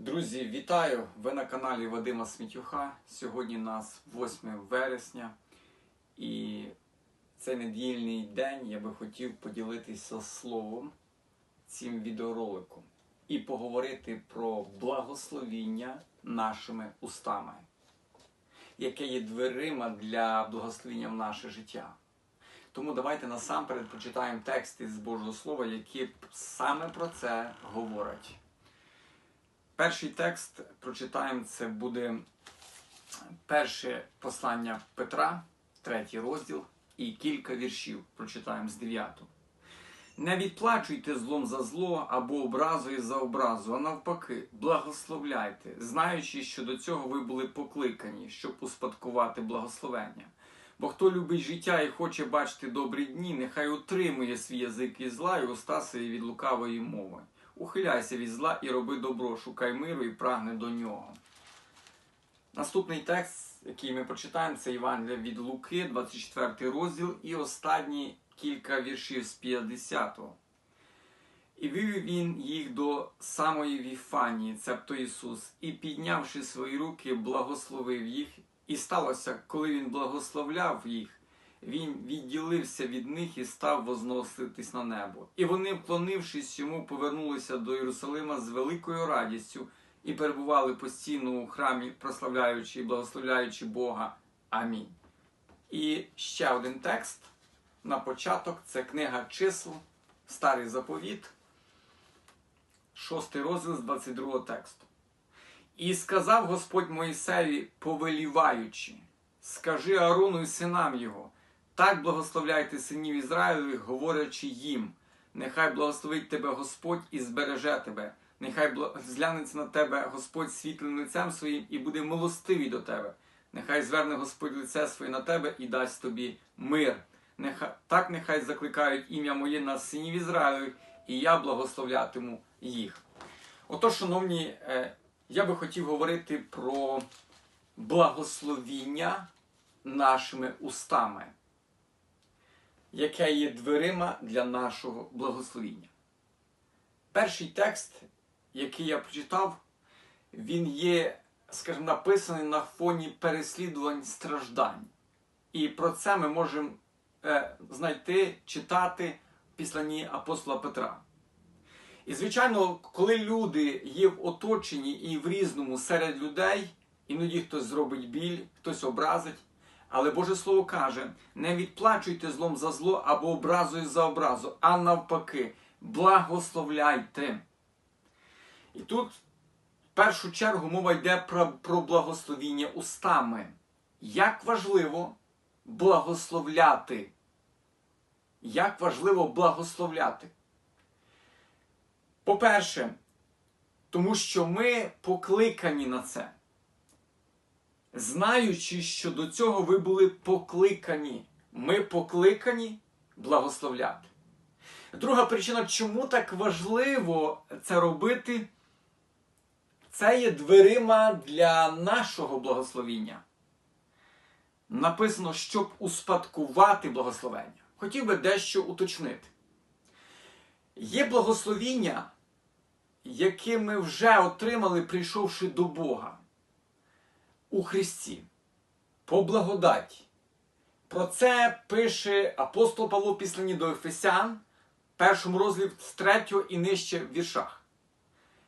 Друзі, вітаю! Ви на каналі Вадима Смітюха. Сьогодні у нас 8 вересня, і цей недільний день я би хотів поділитися словом цим відеороликом і поговорити про благословіння нашими устами, яке є дверима для благословіння в наше життя. Тому давайте насамперед прочитаємо тексти з Божого Слова, які саме про це говорять. Перший текст прочитаємо, це буде перше послання Петра, третій розділ, і кілька віршів прочитаємо з 9. Не відплачуйте злом за зло або образою за образу, а навпаки, благословляйте, знаючи, що до цього ви були покликані, щоб успадкувати благословення. Бо хто любить життя і хоче бачити добрі дні, нехай утримує свій язик із зла і уста свої від лукавої мови. Ухиляйся від зла і роби добро, шукай миру і прагни до нього. Наступний текст, який ми прочитаємо, це Івангелія від Луки, 24 розділ, і останні кілька віршів з 50-го. І вивів він їх до самої Віфанії, цебто Ісус, і піднявши свої руки, благословив їх. І сталося, коли він благословляв їх, він відділився від них і став возноситись на небо. І вони, вклонившись йому, повернулися до Єрусалима з великою радістю і перебували постійно у храмі, прославляючи і благословляючи Бога. Амінь. І ще один текст на початок це книга чисел, Старий заповіт, шостий розділ з 22 тексту. І сказав Господь Моїсею, повеліваючи, скажи Аарону і синам його, так благословляйте синів Ізраїлевих, говорячи їм, нехай благословить тебе Господь і збереже тебе, нехай зглянеться на тебе Господь світлим лицем своїм і буде милостивий до тебе. Нехай зверне Господь лице своє на тебе і дасть тобі мир. Нехай, так нехай закликають ім'я моє на синів Ізраїлевих, і я благословлятиму їх. Отож, шановні, е, я би хотів говорити про благословіння нашими устами, яке є дверима для нашого благословіння. Перший текст, який я прочитав, він є, скажімо, написаний на фоні переслідувань страждань. І про це ми можемо е, знайти, читати в післанні апостола Петра. І, звичайно, коли люди є в оточенні і в різному серед людей, іноді хтось зробить біль, хтось образить. Але Боже Слово каже: не відплачуйте злом за зло або образою за образу, а навпаки, благословляйте. І тут, в першу чергу, мова йде про, про благословіння устами. Як важливо благословляти? Як важливо благословляти? По-перше, тому що ми покликані на це. Знаючи, що до цього ви були покликані, ми покликані благословляти. Друга причина, чому так важливо це робити, це є дверима для нашого благословіння. Написано, щоб успадкувати благословення. Хотів би дещо уточнити. Є благословіння, яке ми вже отримали, прийшовши до Бога у Христі, по благодаті. Про це пише апостол Павло післані до Ефесян, першому розділі з 3 і нижче в віршах.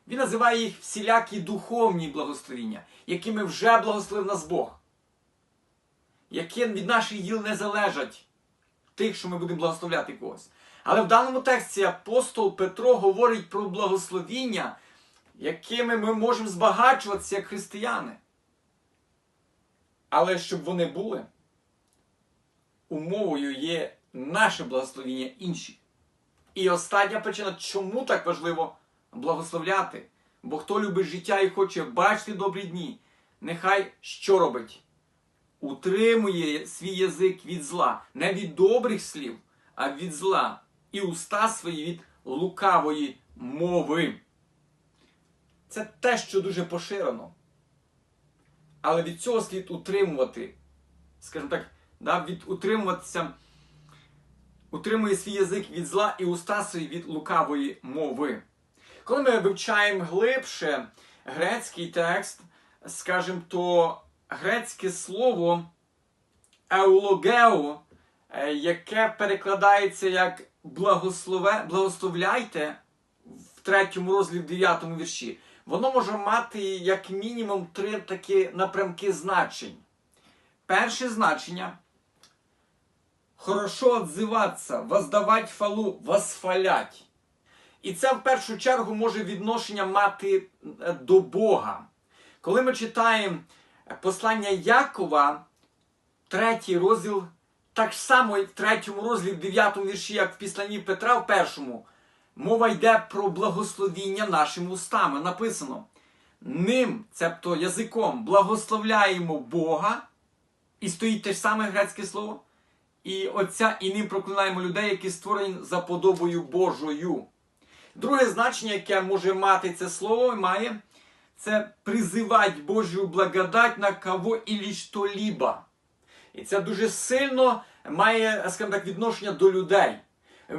Він називає їх всілякі духовні благословіння, якими вже благословив нас Бог, які від наших діл не залежать тих, що ми будемо благословляти когось. Але в даному тексті апостол Петро говорить про благословіння, якими ми можемо збагачуватися як християни. Але щоб вони були, умовою є наше благословіння інші. І остання причина, чому так важливо благословляти? Бо хто любить життя і хоче бачити добрі дні, нехай що робить? Утримує свій язик від зла, не від добрих слів, а від зла, і уста свої від лукавої мови. Це те, що дуже поширено. Але від цього слід утримувати, скажімо так, да, від утримуватися, утримує свій язик від зла і уста свої від лукавої мови. Коли ми вивчаємо глибше грецький текст, скажімо, то грецьке слово еулогео, е, яке перекладається як благослове, благословляйте в третьому розділі, в дев'ятому вірші, воно може мати як мінімум три такі напрямки значень. Перше значення хорошо отзиватися, воздавати фалу, восхвалять. І це в першу чергу може відношення мати е, до Бога. Коли ми читаємо послання Якова, третій розділ, так само в третьому розділі, в дев'ятому вірші, як в післанні Петра, в першому, мова йде про благословіння нашими устами. Написано: ним, цебто язиком, благословляємо Бога, і стоїть те ж саме грецьке слово. І Отця, і ним проклинаємо людей, які створені за подобою Божою. Друге значення, яке може мати це слово, має це призивати Божу благодать на кого і що-либо. І це дуже сильно має, скажімо так, відношення до людей.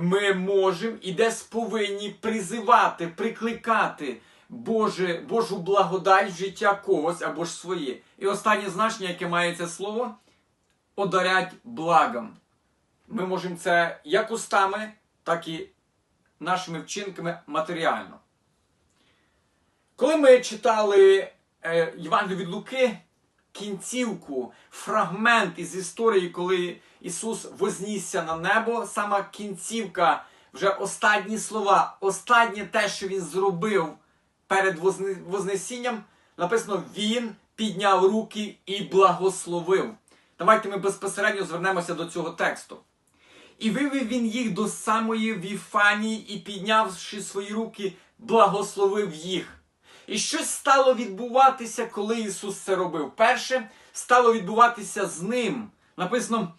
Ми можемо і десь повинні призивати, прикликати Боже, Божу благодать в життя когось або ж своє. І останнє значення, яке має це слово, одарять благом. Ми можемо це як устами, так і нашими вчинками матеріально. Коли ми читали е, Євангелію від Луки, кінцівку, фрагмент із історії, коли Ісус вознісся на небо, сама кінцівка, вже останні слова, останнє те, що Він зробив перед Вознесінням, написано: Він підняв руки і благословив. Давайте ми безпосередньо звернемося до цього тексту. І вивів він їх до самої Віфанії і, піднявши свої руки, благословив їх. І щось стало відбуватися, коли Ісус це робив. Перше стало відбуватися з ним. Написано,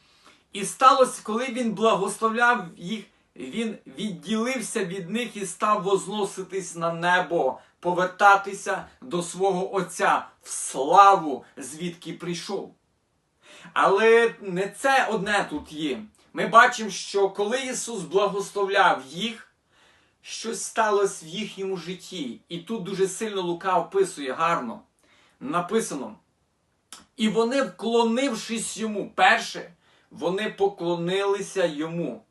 і сталося, коли Він благословляв їх, Він відділився від них і став возноситись на небо, повертатися до свого Отця в славу, звідки прийшов. Але не це одне тут є. Ми бачимо, що коли Ісус благословляв їх, щось сталося в їхньому житті. І тут дуже сильно Лука описує гарно. Написано. І вони, вклонившись йому, перше, вони поклонилися йому.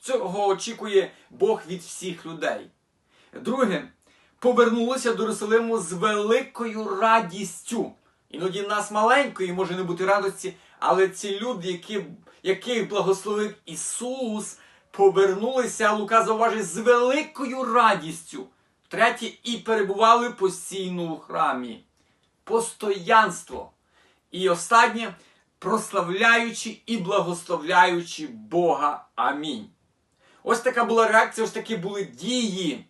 Цього очікує Бог від всіх людей. Друге, повернулися до Єрусалиму з великою радістю. Іноді нас маленької може не бути радості, але ці люди, які, яких благословив Ісус, повернулися, Лука зауважує, з великою радістю. Третє, і перебували постійно у храмі. Постоянство. І останнє, прославляючи і благословляючи Бога. Амінь. Ось така була реакція, ось такі були дії.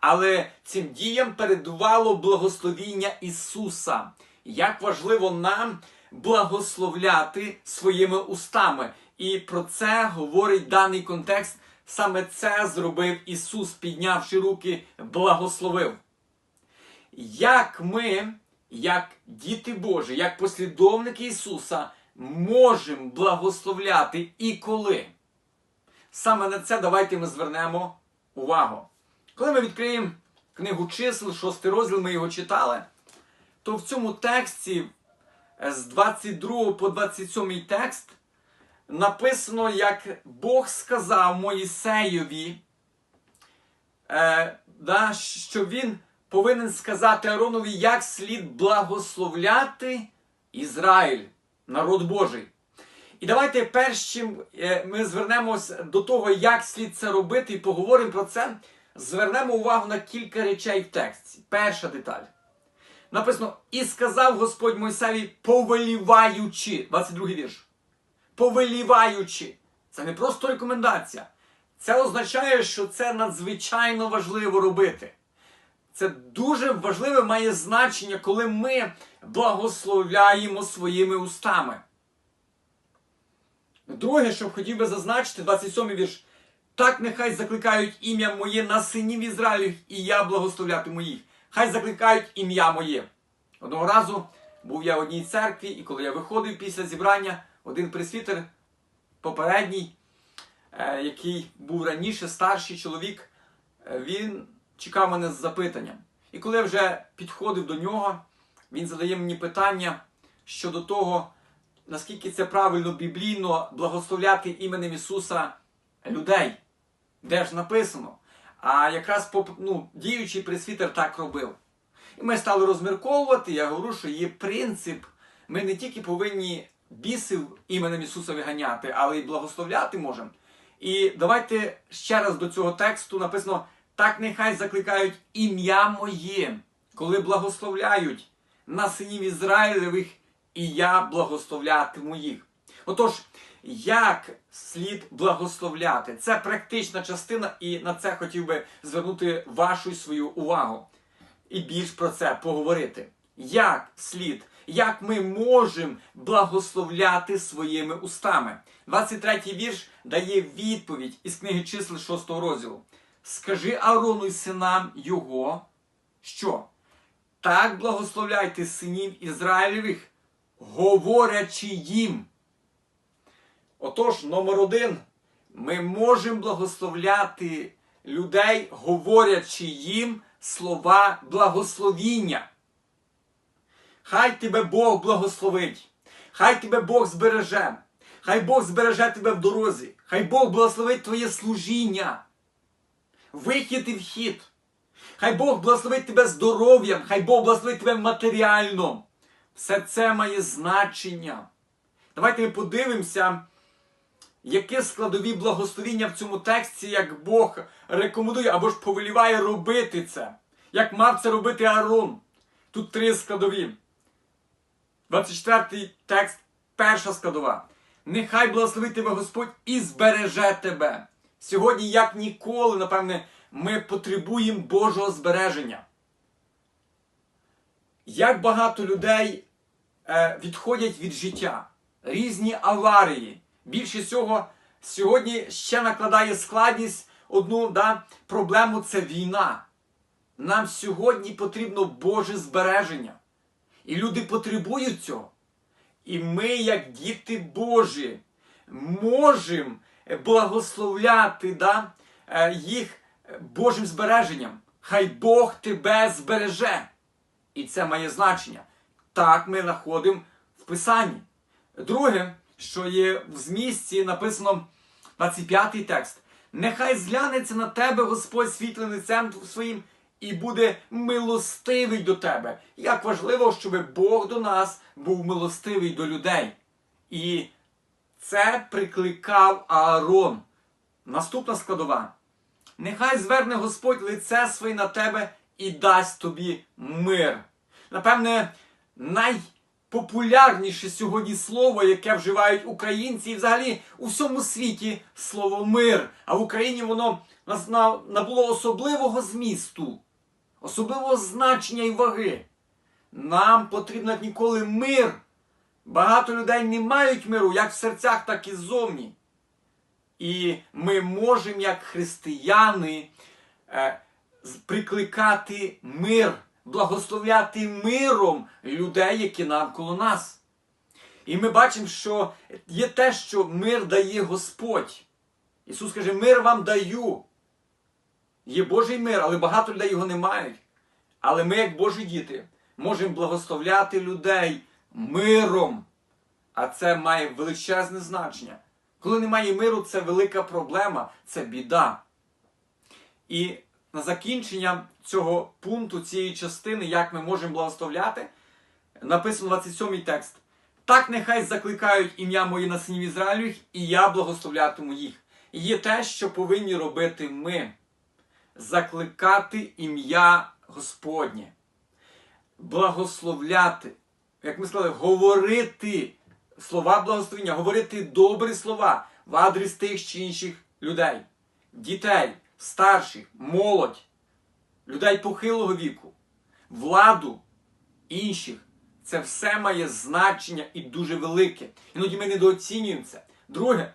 Але цим діям передувало благословіння Ісуса. Як важливо нам благословляти своїми устами. І про це говорить даний контекст. Саме це зробив Ісус, піднявши руки, благословив. Як ми, як діти Божі, як послідовники Ісуса, можемо благословляти і коли? Саме на це давайте ми звернемо увагу. Коли ми відкриємо книгу чисел, шостий розділ, ми його читали, то в цьому тексті з 22 по 27 текст написано, як Бог сказав Моїсеєві, е, да, що він повинен сказати Аронові, як слід благословляти Ізраїль, народ Божий. І давайте перш чим е, ми звернемось до того, як слід це робити, і поговоримо про це. Звернемо увагу на кілька речей в тексті. Перша деталь. Написано: І сказав Господь Мойсеві, повеліваючи, 22 вірш. Повеліваючи. Це не просто рекомендація. Це означає, що це надзвичайно важливо робити. Це дуже важливе має значення, коли ми благословляємо своїми устами. Друге, що хотів би зазначити, 27 вірш. Так нехай закликають ім'я моє на синів Ізраїлів, і я благословлятиму їх. Хай закликають ім'я моє. Одного разу був я в одній церкві, і коли я виходив після зібрання, один пресвітер, попередній, е, який був раніше старший чоловік, е, він чекав мене з запитанням. І коли я вже підходив до нього, він задає мені питання щодо того, наскільки це правильно біблійно благословляти іменем Ісуса людей. Де ж написано? А якраз ну, діючий пресвітер так робив. І ми стали розмірковувати. Я говорю, що є принцип. Ми не тільки повинні бісів іменем Ісуса виганяти, але й благословляти можемо. І давайте ще раз до цього тексту написано: так нехай закликають ім'я моє, коли благословляють на синів Ізраїлевих, і я благословлятиму їх. Отож, як слід благословляти? Це практична частина, і на це хотів би звернути вашу свою увагу. І більш про це поговорити. Як слід, як ми можемо благословляти своїми устами? 23-й вірш дає відповідь із книги чисел 6 розділу. Скажи Аарону й синам його, що так благословляйте синів Ізраїлевих, говорячи їм. Отож, номер один, ми можемо благословляти людей, говорячи їм слова благословіння. Хай тебе Бог благословить, хай тебе Бог збереже, хай Бог збереже тебе в дорозі, хай Бог благословить твоє служіння, вихід і вхід. Хай Бог благословить тебе здоров'ям, хай Бог благословить тебе матеріально. Все це має значення. Давайте ми подивимося, яке складові благословіння в цьому тексті, як Бог рекомендує або ж повеліває робити це. Як мав це робити Аарон. Тут три складові. 24 текст, перша складова. Нехай благословить тебе Господь і збереже тебе. Сьогодні, як ніколи, напевне, ми потребуємо Божого збереження. Як багато людей е, відходять від життя, різні аварії. Більше всього, сьогодні ще накладає складність одну да, проблему це війна. Нам сьогодні потрібно Боже збереження. І люди потребують цього. І ми, як діти Божі, можемо благословляти да, е, їх Божим збереженням. Хай Бог тебе збереже. І це має значення. Так ми знаходимо в Писанні. Друге, що є в змісті, написано 25-й текст. Нехай зглянеться на тебе Господь світлим лицем своїм і буде милостивий до тебе. Як важливо, щоб Бог до нас був милостивий до людей. І це прикликав Аарон. Наступна складова. Нехай зверне Господь лице своє на тебе і дасть тобі мир. Напевне, найпопулярніше сьогодні слово, яке вживають українці, і взагалі у всьому світі слово мир. А в Україні воно набуло особливого змісту, особливого значення і ваги. Нам потрібно як ніколи мир. Багато людей не мають миру, як в серцях, так і ззовні. І ми можемо, як християни, е, прикликати мир, благословляти миром людей, які навколо нас. І ми бачимо, що є те, що мир дає Господь. Ісус каже, мир вам даю. Є Божий мир, але багато людей його не мають. Але ми, як Божі діти, можемо благословляти людей миром. А це має величезне значення. Коли немає миру, це велика проблема, це біда. І на закінчення цього пункту, цієї частини, як ми можемо благословляти, написано 27 текст. Так нехай закликають ім'я моє на синів Ізраїльових, і я благословлятиму їх. І є те, що повинні робити ми. Закликати ім'я Господнє. Благословляти. Як ми сказали, говорити слова благословення, говорити добрі слова в адрес тих чи інших людей, дітей, старших, молодь, людей похилого віку, владу інших. Це все має значення і дуже велике. Іноді ми недооцінюємо це. Друге,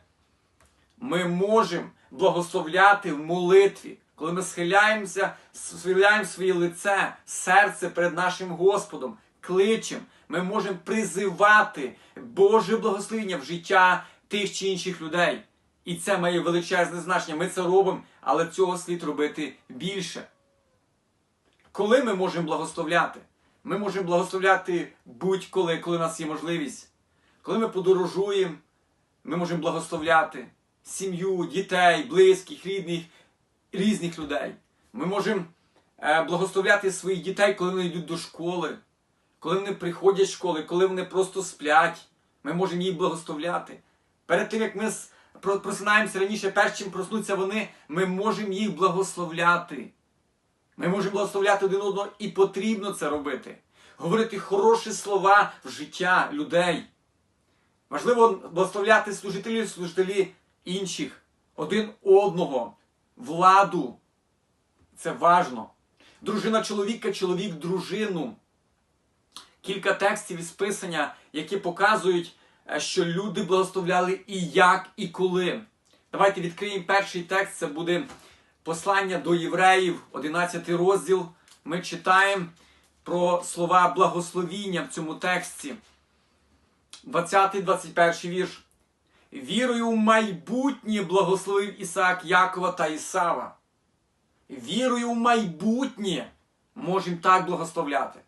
ми можемо благословляти в молитві, коли ми схиляємося, схиляємо своє лице, серце перед нашим Господом, кличемо, ми можемо призивати Боже благословення в життя тих чи інших людей. І це має величезне значення. Ми це робимо, але цього слід робити більше. Коли ми можемо благословляти? Ми можемо благословляти будь-коли, коли у нас є можливість. Коли ми подорожуємо, ми можемо благословляти сім'ю, дітей, близьких, рідних, різних людей. Ми можемо е, благословляти своїх дітей, коли вони йдуть до школи, коли вони приходять з школи, коли вони просто сплять. Ми можемо їх благословляти. Перед тим, як ми просинаємося раніше, перш чим проснуться вони, ми можемо їх благословляти. Ми можемо благословляти один одного і потрібно це робити. Говорити хороші слова в життя людей. Важливо благословляти служителів, служителі інших, один одного, владу. Це важно. Дружина чоловіка, чоловік дружину. Кілька текстів із писання, які показують, е, що люди благословляли і як, і коли. Давайте відкриємо перший текст. Це буде послання до євреїв, 11 розділ. Ми читаємо про слова благословіння в цьому тексті. 20-21 вірш. Вірою в майбутнє благословив Ісаак Якова та Ісава. Вірою в майбутнє можемо так благословляти.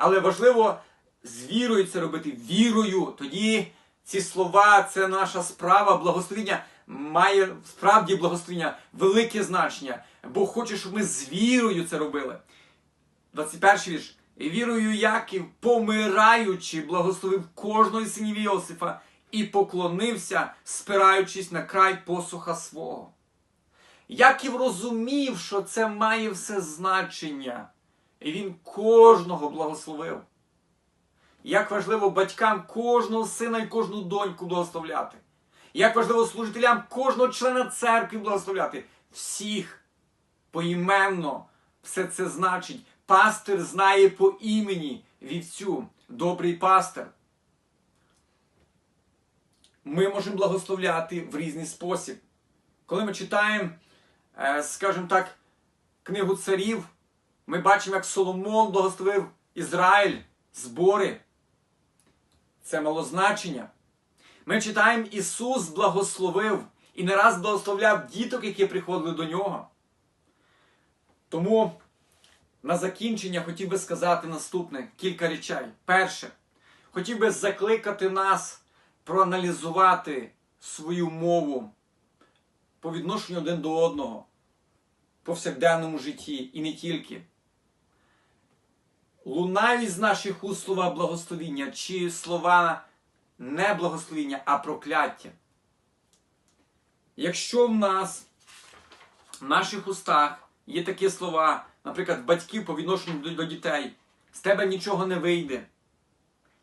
Але важливо з вірою це робити. Вірою. Тоді ці слова, це наша справа, благословіння має справді благословіння велике значення. Бог хоче, щоб ми з вірою це робили. 21 вірш. Вірою Яків, помираючи, благословив кожного із синів Йосифа і поклонився, спираючись на край посуха свого. Яків розумів, що це має все значення, і він кожного благословив. Як важливо батькам кожного сина і кожну доньку благословляти. Як важливо служителям кожного члена церкви благословляти. Всіх поіменно все це значить. Пастир знає по імені вівцю, добрий пастир. Ми можемо благословляти в різний спосіб. Коли ми читаємо, е, скажімо так, книгу царів, ми бачимо, як Соломон благословив Ізраїль, збори. Це мало значення. Ми читаємо, Ісус благословив і не раз благословляв діток, які приходили до нього. Тому на закінчення хотів би сказати наступне кілька речей. Перше, хотів би закликати нас проаналізувати свою мову по відношенню один до одного повсякденному житті і не тільки. Лунають з наших уст слова благословіння чи слова не благословіння, а прокляття. Якщо в нас в наших устах є такі слова, наприклад, батьків по відношенню до, дітей, з тебе нічого не вийде.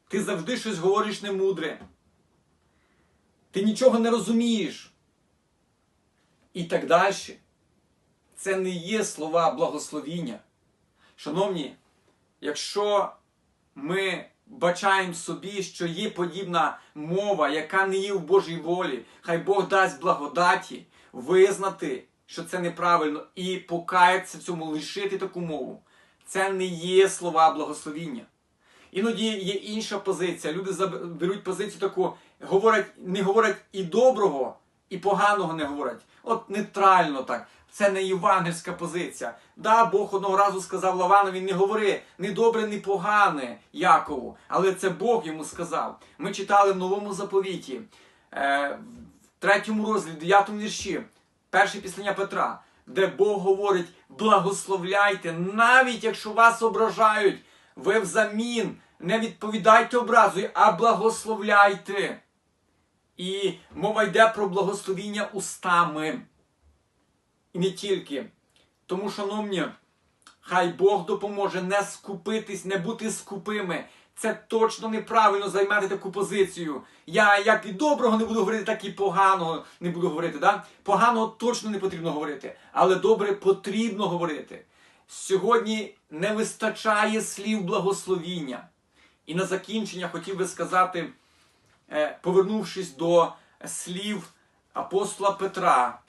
Ти завжди щось говориш немудре. Ти нічого не розумієш. І так далі. Це не є слова благословіння. Шановні, якщо ми бачаємо собі, що є подібна мова, яка не є в Божій волі, хай Бог дасть благодаті визнати, що це неправильно, і покаятися цьому, лишити таку мову. Це не є слова благословіння. Іноді є інша позиція. Люди беруть позицію таку, говорять, не говорять і доброго, і поганого не говорять. От нейтрально так. Це не євангельська позиція. Да, Бог одного разу сказав Лаванові, не говори ні добре, ні погане Якову. Але це Бог йому сказав. Ми читали в новому заповіті, е, в третьому розділі, дев'ятому вірші, перше післання Петра, де Бог говорить: благословляйте, навіть якщо вас ображають, ви взамін не відповідайте образою, а благословляйте. І мова йде про благословіння устами. І не тільки. Тому, шановні, хай Бог допоможе не скупитись, не бути скупими. Це точно неправильно займати таку позицію. Я як і доброго не буду говорити, так і поганого не буду говорити. Да? Поганого точно не потрібно говорити, але добре потрібно говорити. Сьогодні не вистачає слів благословіння. І на закінчення хотів би сказати, е, повернувшись до слів апостола Петра,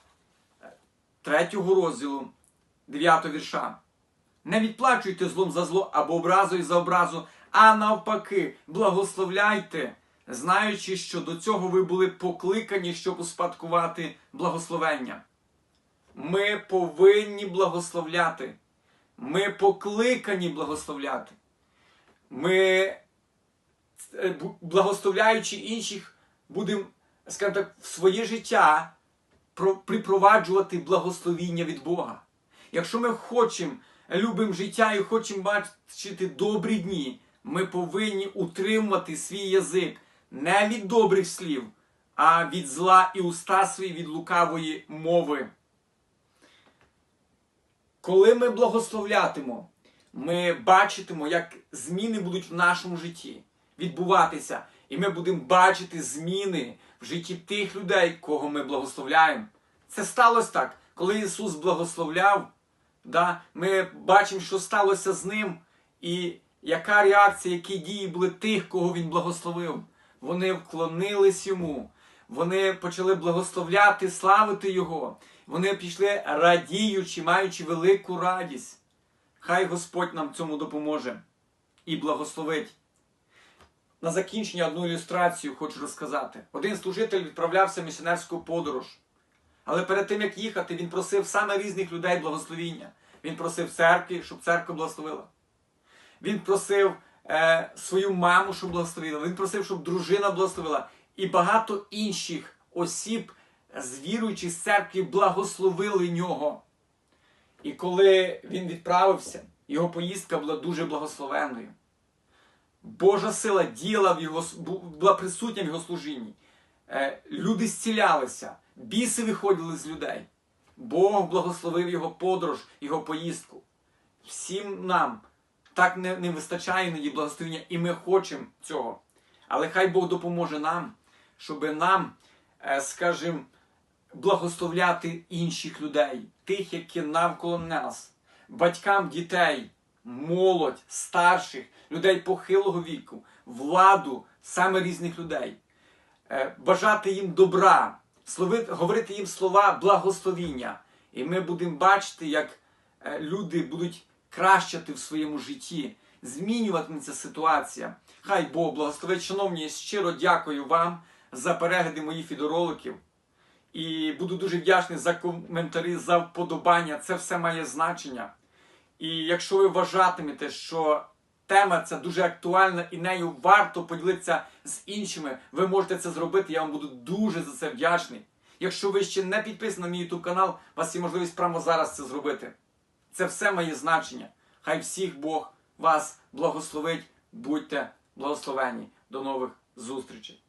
третього розділу, 9 вірша. Не відплачуйте злом за зло або образою за образу, а навпаки, благословляйте, знаючи, що до цього ви були покликані, щоб успадкувати благословення. Ми повинні благословляти. Ми покликані благословляти. Ми, е, благословляючи інших, будемо, скажімо так, в своє життя припроваджувати благословіння від Бога. Якщо ми хочемо, любимо життя і хочемо бачити добрі дні, ми повинні утримувати свій язик не від добрих слів, а від зла і уста свої від лукавої мови. Коли ми благословлятимо, ми бачитимо, як зміни будуть в нашому житті відбуватися, і ми будемо бачити зміни в житті тих людей, кого ми благословляємо. Це сталося так, коли Ісус благословляв, да, ми бачимо, що сталося з ним, і яка реакція, які дії були тих, кого Він благословив. Вони вклонились йому, вони почали благословляти, славити Його. Вони пішли радіючи, маючи велику радість. Хай Господь нам цьому допоможе і благословить. На закінчення одну ілюстрацію хочу розказати. Один служитель відправлявся в місіонерську подорож. Але перед тим, як їхати, він просив саме різних людей благословіння. Він просив церкві, щоб церква благословила. Він просив е, свою маму, щоб благословила. Він просив, щоб дружина благословила. І багато інших осіб з віруючих з церкви благословили нього. І коли він відправився, його поїздка була дуже благословенною. Божа сила діяла в його, була присутня в його служінні. Е, Люди зцілялися, біси виходили з людей. Бог благословив його подорож, його поїздку. Всім нам так не, не вистачає іноді благословення, і ми хочемо цього. Але хай Бог допоможе нам, щоб нам, е, скажімо, благословляти інших людей, тих, які навколо нас, батькам дітей, молодь, старших, людей похилого віку, владу, саме різних людей, Е, бажати їм добра, говорити їм слова благословіння. І ми будемо бачити, як е, люди будуть кращати в своєму житті, змінюватиметься ситуація. Хай Бог благословить. Шановні, щиро дякую вам за перегляди моїх відеороликів. І буду дуже вдячний за коментарі, за вподобання. Це все має значення. І якщо ви вважатимете, що тема ця дуже актуальна і нею варто поділитися з іншими, ви можете це зробити. Я вам буду дуже за це вдячний. Якщо ви ще не підписані на мій YouTube канал, у вас є можливість прямо зараз це зробити. Це все має значення. Хай всіх Бог вас благословить. Будьте благословені. До нових зустрічей.